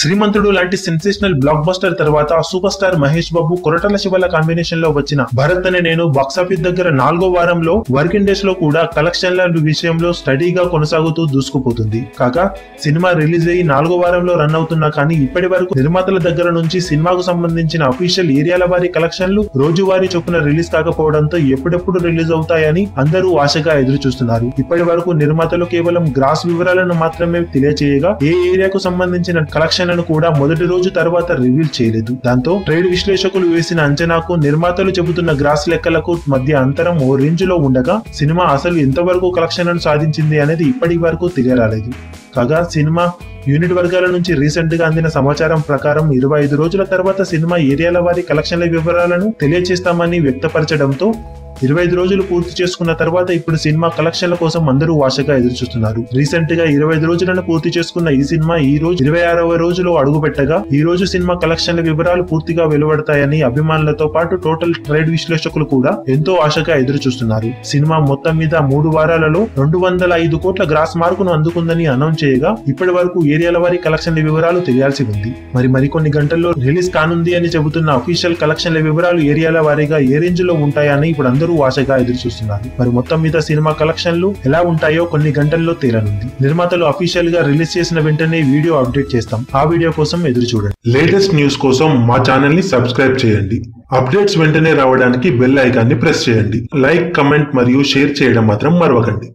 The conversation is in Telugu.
శ్రీమంతుడు లాంటి సెన్సేషనల్ బ్లాక్ బస్టర్ తర్వాత సూపర్ స్టార్ మహేష్ బాబు కొరటల శివల కాంబినేషన్లో వచ్చిన భరత్ అనే నేను బాక్సాఫీస్ దగ్గర నాలుగో వారంలో వర్కింగ్ డేస్లో కూడా కలెక్షన్ల విషయంలో స్టడీగా కొనసాగుతూ దూసుకుపోతుంది. కాగా సినిమా రిలీజ్ అయ్యి నాలుగో వారంలో రన్ అవుతున్నా కానీ ఇప్పటి వరకు నిర్మాతల దగ్గర నుంచి సినిమాకు సంబంధించిన అఫీషియల్ ఏరియాల వారి కలెక్షన్లు రోజువారీ చొప్పున రిలీజ్ కాకపోవడంతో ఎప్పుడెప్పుడు రిలీజ్ అవుతాయని అందరూ ఆశగా ఎదురు చూస్తున్నారు ఇప్పటి వరకు నిర్మాతలు కేవలం గ్రాస్ వివరాలను మాత్రమే తెలియజేయగా ఏ ఏరియాకు సంబంధించిన కలెక్షన్ కలెక్షన్లను కూడా మొదటి రోజు తర్వాత రివీల్ చేయలేదు. దాంతో ట్రేడ్ విశ్లేషకులు వేసిన అంచనాకు నిర్మాతలు చెబుతున్న గ్రాస్ లెక్కలకు మధ్య అంతరం ఓ రేంజ్లో ఉండగా సినిమా అసలు ఎంతవరకు కలెక్షన్లను సాధించింది అనేది ఇప్పటి వరకు తెలియరాలేదు. కాగా సినిమా యూనిట్ వర్గాల నుంచి రీసెంట్గా అందిన సమాచారం ప్రకారం ఇరవై ఐదు రోజుల తర్వాత సినిమా ఏరియాల వారి కలెక్షన్ల వివరాలను తెలియజేస్తామని వ్యక్తపరచడంతో ఇరవై ఐదు రోజులు పూర్తి చేసుకున్న తర్వాత ఇప్పుడు సినిమా కలెక్షన్ల కోసం అందరూ ఆశగా ఎదురు చూస్తున్నారు రీసెంట్గా ఇరవై ఐదు రోజులను పూర్తి చేసుకున్న ఈ సినిమా ఈ రోజు ఇరవై ఆరవ రోజులో అడుగు పెట్టగా ఈ రోజు సినిమా కలెక్షన్ల వివరాలు పూర్తిగా వెలువడతాయని అభిమానులతో పాటు టోటల్ ట్రేడ్ విశ్లేషకులు కూడా ఎంతో ఆశగా ఎదురు చూస్తున్నారు సినిమా మొత్తం మీద మూడు వారాలలో రెండు వందల ఐదు కోట్ల గ్రాస్ మార్కును అందుకుందని అనౌన్స్ చేయగా ఇప్పటి వరకు ఏరియాల వారి కలెక్షన్ల వివరాలు తెలియాల్సి ఉంది. మరి మరికొన్ని గంటల్లో రిలీజ్ కానుంది అని చెబుతున్న అఫీషియల్ కలెక్షన్ల వివరాలు ఏరియాల వారీగా ఏ రేంజ్లో ఉంటాయని ఇప్పుడు అందరూ ఆశగా ఎదురు చూస్తున్నారు మరి మొత్తం మీద సినిమా కలెక్షన్లు ఎలా ఉంటాయో కొన్ని గంటల్లో తేలనుంది. నిర్మాతలు అఫీషియల్గా రిలీజ్ చేసిన వెంటనే వీడియో అప్డేట్ చేస్తాం. ఆ వీడియో కోసం ఎదురు చూడండి. లేటెస్ట్ న్యూస్ కోసం మా ఛానల్ని సబ్స్క్రైబ్ చేయండి. అప్డేట్స్ వెంటనే రావడానికి బెల్ ఐకాన్ని ప్రెస్ చేయండి. లైక్ కమెంట్ మరియు షేర్ చేయడం మాత్రం మరవకండి.